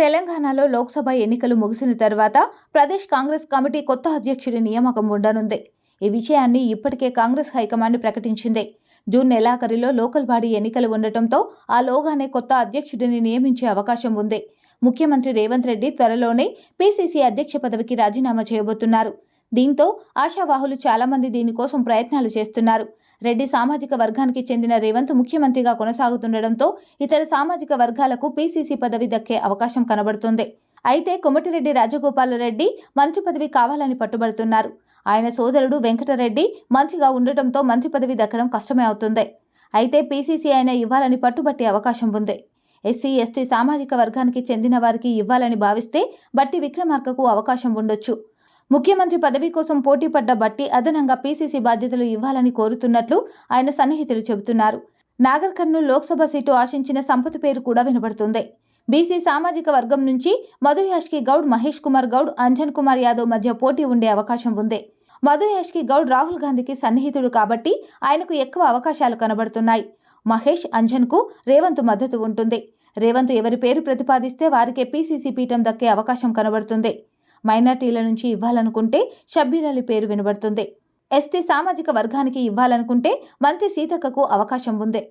తెలంగాణలో లోక్సభ ఎన్నికలు ముగిసిన తర్వాత ప్రదేశ్ కాంగ్రెస్ కమిటీ కొత్త అధ్యక్షుడి నియామకం ఉండనుంది. ఈ విషయాన్ని ఇప్పటికే కాంగ్రెస్ హైకమాండ్ ప్రకటించింది. జూన్ నెలాఖరిలో లోకల్ బాడీ ఎన్నికలు ఉండటంతో ఆ లోగానే కొత్త అధ్యక్షుడిని నియమించే అవకాశం ఉంది. ముఖ్యమంత్రి రేవంత్ రెడ్డి త్వరలోనే పీసీసీ అధ్యక్ష పదవికి రాజీనామా చేయబోతున్నారు. దీంతో ఆశావాహులు చాలామంది దీనికోసం ప్రయత్నాలు చేస్తున్నారు. రెడ్డి సామాజిక వర్గానికి చెందిన రేవంత్ ముఖ్యమంత్రిగా కొనసాగుతుండటంతో ఇతర సామాజిక వర్గాలకు పీసీసీ పదవి దక్కే అవకాశం కనబడుతుంది. అయితే కొమటిరెడ్డి రాజగోపాలరెడ్డి మంత్రి పదవి కావాలని పట్టుబడుతున్నారు. ఆయన సోదరుడు వెంకటరెడ్డి మంత్రిగా ఉండటంతో మంత్రి పదవి దక్కడం కష్టమే అవుతుంది. అయితే పీసీసీ అయినా ఇవ్వాలని పట్టుబట్టే అవకాశం ఉంది. ఎస్సీ ఎస్టీ సామాజిక వర్గానికి చెందిన వారికి ఇవ్వాలని భావిస్తే బట్టి విక్రమార్కకు అవకాశం ఉండొచ్చు. ముఖ్యమంత్రి పదవి కోసం పోటీ పడ్డ బట్టి అదనంగా పీసీసీ బాధ్యతలు ఇవ్వాలని కోరుతున్నట్లు ఆయన సన్నిహితులు చెబుతున్నారు. నాగర్ కర్నూలు లోక్సభ సీటు ఆశించిన సంపత్ పేరు కూడా వినబడుతుంది. బీసీ సామాజిక వర్గం నుంచి మధు యాష్కి గౌడ్ మహేష్ కుమార్ గౌడ్ అంజన్ కుమార్ యాదవ్ మధ్య పోటీ ఉండే అవకాశం ఉంది. మధు యాష్కి గౌడ్ రాహుల్ గాంధీకి సన్నిహితుడు కాబట్టి ఆయనకు ఎక్కువ అవకాశాలు కనబడుతున్నాయి. మహేష్ అంజన్కు రేవంత్ మద్దతు ఉంటుంది. రేవంత్ ఎవరి పేరు ప్రతిపాదిస్తే వారికే పీసీసీ పీఠం దక్కే అవకాశం కనబడుతుంది. మైనార్టీల నుంచి ఇవ్వాలనుకుంటే షబ్బీర్ అలీ పేరు వినబడుతుంది. ఎస్టీ సామాజిక వర్గానికి ఇవ్వాలనుకుంటే మంత్రి సీతక్కకు అవకాశం ఉంది.